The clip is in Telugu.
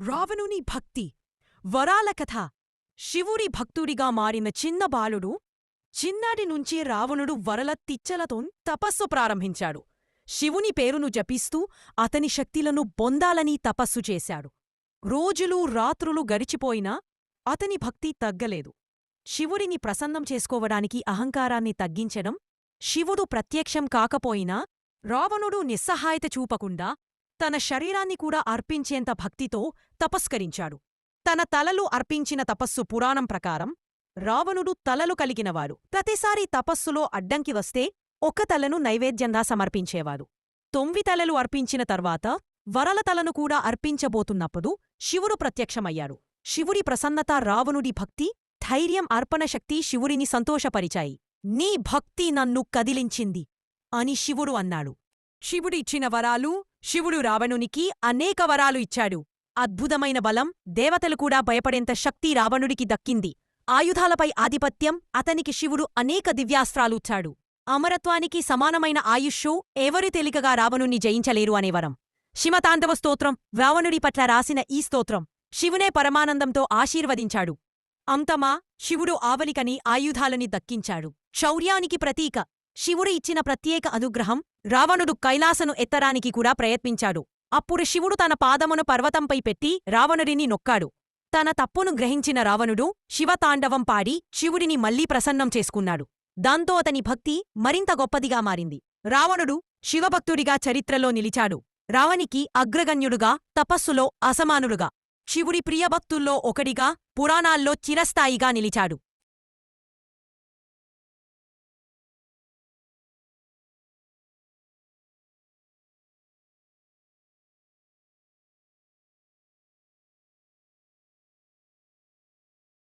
రావణుని భక్తి వరాల కథ. శివుడి భక్తుడిగా మారిన చిన్న బాలుడు చిన్నాటి నుంచే రావణుడు వరల తిచ్చలతో తపస్సు ప్రారంభించాడు. శివుని పేరును జపిస్తూ అతని శక్తులను పొందాలని తపస్సు చేశాడు. రోజులు రాత్రులు గడిచిపోయినా అతని భక్తి తగ్గలేదు. శివుడిని ప్రసన్నం చేసుకోవడానికి అహంకారాన్ని తగ్గించడం శివుడు ప్రత్యక్షం కాకపోయినా రావణుడు నిస్సహాయత చూపకుండా తన శరీరాన్ని కూడా అర్పించేంత భక్తితో తపస్కరించాడు. తన తలలు అర్పించిన తపస్సు పురాణం ప్రకారం రావణుడు తలలు కలిగినవాడు. ప్రతిసారి తపస్సులో అడ్డంకి వస్తే ఒక తలను నైవేద్యంగా సమర్పించేవాడు. తొమ్మిది తలలు అర్పించిన తర్వాత వరల తలను కూడా అర్పించబోతున్నప్పుడు శివుడు ప్రత్యక్షమయ్యాడు. శివుడి ప్రసన్నత రావణుడి భక్తి ధైర్యం అర్పణశక్తి శివుడిని సంతోషపరిచాయి. నీ భక్తి నన్ను కదిలించింది అని శివుడు అన్నాడు. శివుడిచ్చిన వరాలు శివుడు రావణునికి అనేక వరాలు ఇచ్చాడు. అద్భుతమైన బలం దేవతలు కూడా భయపడేంత శక్తి రావణుడికి దక్కింది. ఆయుధాలపై ఆధిపత్యం అతనికి శివుడు అనేక దివ్యాస్త్రాలుచ్చాడు అమరత్వానికి సమానమైన ఆయుష్షు ఎవరి తేలికగా రావణుణ్ణి జయించలేరు అనేవరం శిమతాండవ స్తోత్రం రావణుడి పట్ల రాసిన ఈ స్తోత్రం శివునే పరమానందంతో ఆశీర్వదించాడు. అంతమా శివుడు ఆవలికని ఆయుధాలని దక్కించాడు. శౌర్యానికి ప్రతీక శివుడు ఇచ్చిన ప్రత్యేక అనుగ్రహం రావణుడు కైలాసను ఎత్తరానికి కూడా ప్రయత్నించాడు. అప్పుడు శివుడు తన పాదమును పర్వతంపై పెట్టి రావణుడిని నొక్కాడు. తన తప్పును గ్రహించిన రావణుడు శివతాండవం పాడి శివుడిని మళ్ళీ ప్రసన్నం చేసుకున్నాడు. దాంతో అతని భక్తి మరింత గొప్పదిగా మారింది. రావణుడు శివభక్తుడిగా చరిత్రలో నిలిచాడు. రావణికి అగ్రగణ్యుడుగా తపస్సులో అసమానుడుగా శివుడి ప్రియభక్తుల్లో ఒకడిగా పురాణాల్లో చిరస్థాయిగా నిలిచాడు.